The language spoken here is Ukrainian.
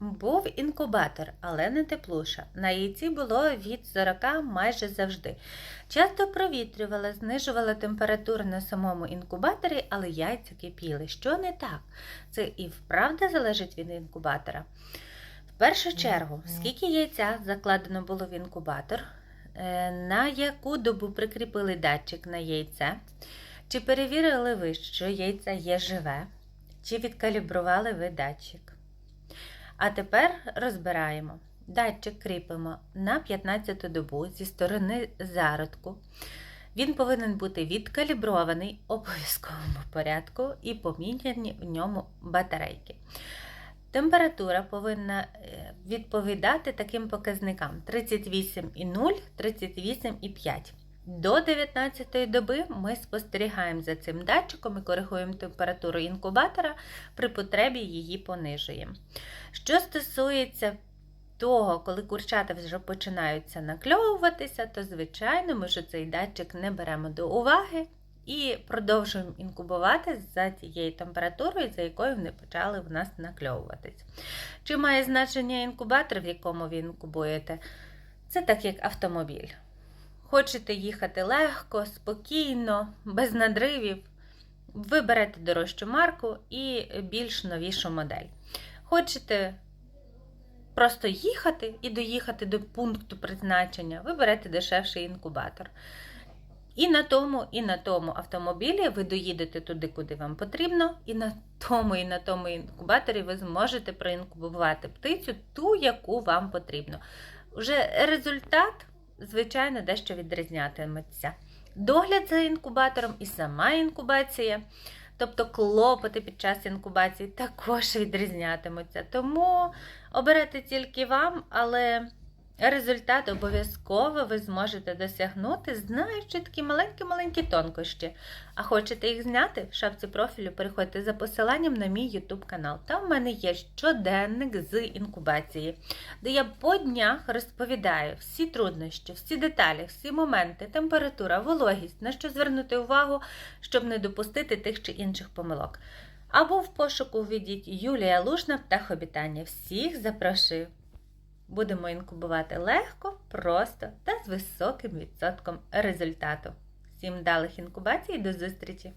Був інкубатор, але не теплуша. На яйці було від 40 майже завжди. Часто провітрювала, знижувала температуру на самому інкубаторі, але яйця кипіли. Що не так? Це і вправда залежить від інкубатора. В першу чергу, скільки яйця закладено було в інкубатор, Е, на яку добу прикріпили датчик на яйце, чи перевірили ви, що яйце є живе, чи відкалібрували ви датчик. А тепер розбираємо. Датчик кріпимо на 15 добу зі сторони зародку. Він повинен бути відкалібрований обов'язковому порядку і поміняні в ньому батарейки. Температура повинна е, відповідати таким показникам: 38,0, 38,5. До 19 доби ми спостерігаємо за цим датчиком і коригуємо температуру інкубатора, при потребі її понижуємо. Що стосується того, коли курчата вже починаються накльовуватися, то, звичайно, ми ж цей датчик не беремо до уваги і продовжуємо інкубувати за тією температурою, за якою вони почали в нас накльовуватись. Чи має значення інкубатор, в якому ви інкубуєте? Це так як автомобіль. Хочете їхати легко, спокійно, без надривів, ви берете дорожчу марку і більш новішу модель. Хочете просто їхати і доїхати до пункту призначення, ви берете дешевший інкубатор. І на тому, і на тому автомобілі ви доїдете туди, куди вам потрібно, і на тому, і на тому інкубаторі ви зможете проінкубувати птицю ту, яку вам потрібно. Уже результат, звичайно, дещо відрізнятиметься. Догляд за інкубатором і сама інкубація, тобто клопоти під час інкубації, також відрізнятимуться. Тому оберете тільки вам, але. Результат обов'язково ви зможете досягнути, знаючи такі маленькі-маленькі тонкощі. А хочете їх зняти? В шапці профілю переходьте за посиланням на мій YouTube канал. Там в мене є щоденник з інкубації, де я по днях розповідаю всі труднощі, всі деталі, всі моменти, температура, вологість, на що звернути увагу, щоб не допустити тих чи інших помилок. Або в пошуку введіть Юлія Лушна птахобітання. Всіх запрошую! Будемо інкубувати легко, просто та з високим відсотком результату. Всім вдалих інкубацій до зустрічі!